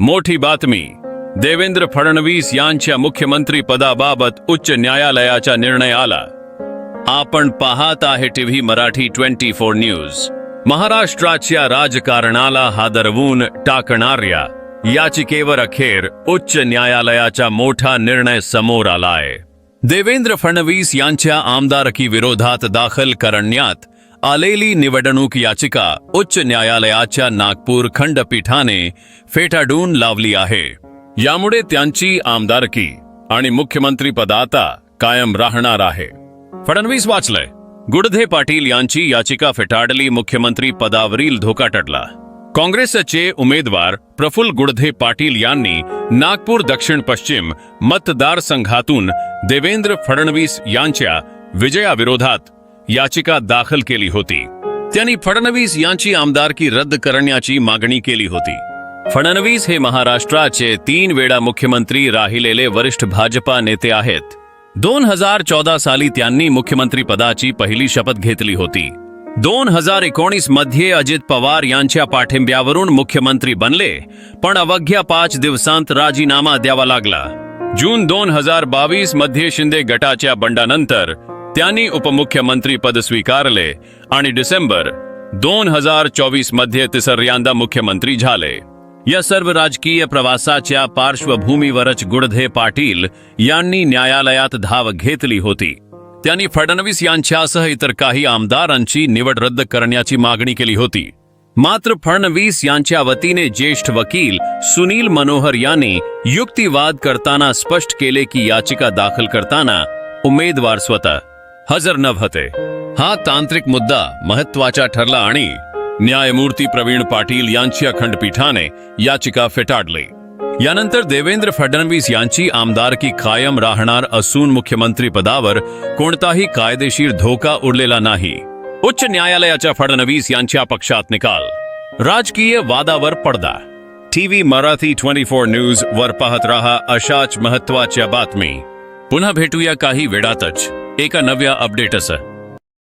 मोठी बातमी. देवेंद्र फडणवीस यांच्या मुख्यमंत्री पदाबाबत उच्च न्यायालयाचा निर्णय आला आपण पाहत आहे TV Marathi twenty four news. महाराष्ट्राच्या राजकारणाला हादरवून टाकणाऱ्या याचिकेवर अखेर उच्च न्यायालयाचा मोठा निर्णय समोर आलाय. देवेंद्र फडणवीस यांच्या आमदारकी विरोधात दाखल करण्यात आलेली निवडणूक याचिका उच्च न्यायालयाच्या नागपूर खंडपीठाने फेटाडून लावली आहे. यामुळे त्यांची आमदारकी आणि मुख्यमंत्री पदाता कायम राहणार आहे. फडणवीस वाचलंय गुडधे पाटील यांची याचिका फेटाळली मुख्यमंत्री पदावरील धोका टळला. काँग्रेसचे उमेदवार प्रफुल्ल गुडधे पाटील यांनी नागपूर दक्षिण पश्चिम मतदारसंघातून देवेंद्र फडणवीस यांच्या विजयाविरोधात याचिका दाखल केली होती. त्यांनी फडणवीस यांची आमदारकी रद्द करण्याची मागणी केली होती. फडणवीस हे महाराष्ट्राचे तीन वेळा मुख्यमंत्री राहिलेले वरिष्ठ भाजपा नेते आहेत. दोन हजार चौदा साली त्यांनी मुख्यमंत्री पदाची पहिली शपथ घेतली होती. दोन हजार एकोणीसमध्ये अजित पवार यांच्या पाठिंब्यावरून मुख्यमंत्री बनले पण अवघ्या पाच दिवसांत राजीनामा द्यावा लागला. जून दोन हजार बावीसमध्ये शिंदे गटाच्या बंडानंतर त्यांनी उपमुख्यमंत्री पद स्वीकारले आणि डिसेंबर दोन हज़ार चोवीस मध्ये तिसऱ्यांदा मुख्यमंत्री झाले. या सर्व राजकीय प्रवासाच्या पार्श्वभूमीवरच गुडधे पाटील यांनी न्यायालयात धाव घेतली होती. त्यांनी फडणवीस यांच्यासह इतर काही आमदारांची निवड रद्द करण्याची मागणी केली होती. मात्र फडणवीस यांच्या वतीने ज्येष्ठ वकील सुनील मनोहर यांनी युक्तिवाद करताना स्पष्ट केले की याचिका दाखल करताना उमेदवार स्वतः हजर न होते हा तांत्रिक मुद्दा महत्त्वाचा ठरला आणि न्यायमूर्ती प्रवीण पाटील यांच्या खंडपीठाने याचिका फेटाळली. यानंतर देवेंद्र फडणवीस यांची आमदारकी कायम राहणार असून मुख्यमंत्री पदावर कोणताही कायदेशीर धोका उरलेला नाही. उच्च न्यायालयाच्या फडणवीस यांच्या पक्षात निकाल. राजकीय वादावर पडदा. TV Marathi twenty four news वर पाहत रहा अशाच महत्त्वाच्या बातमी. पुन्हा भेटूया काही वेळातच. एका नव्या अपडेटसह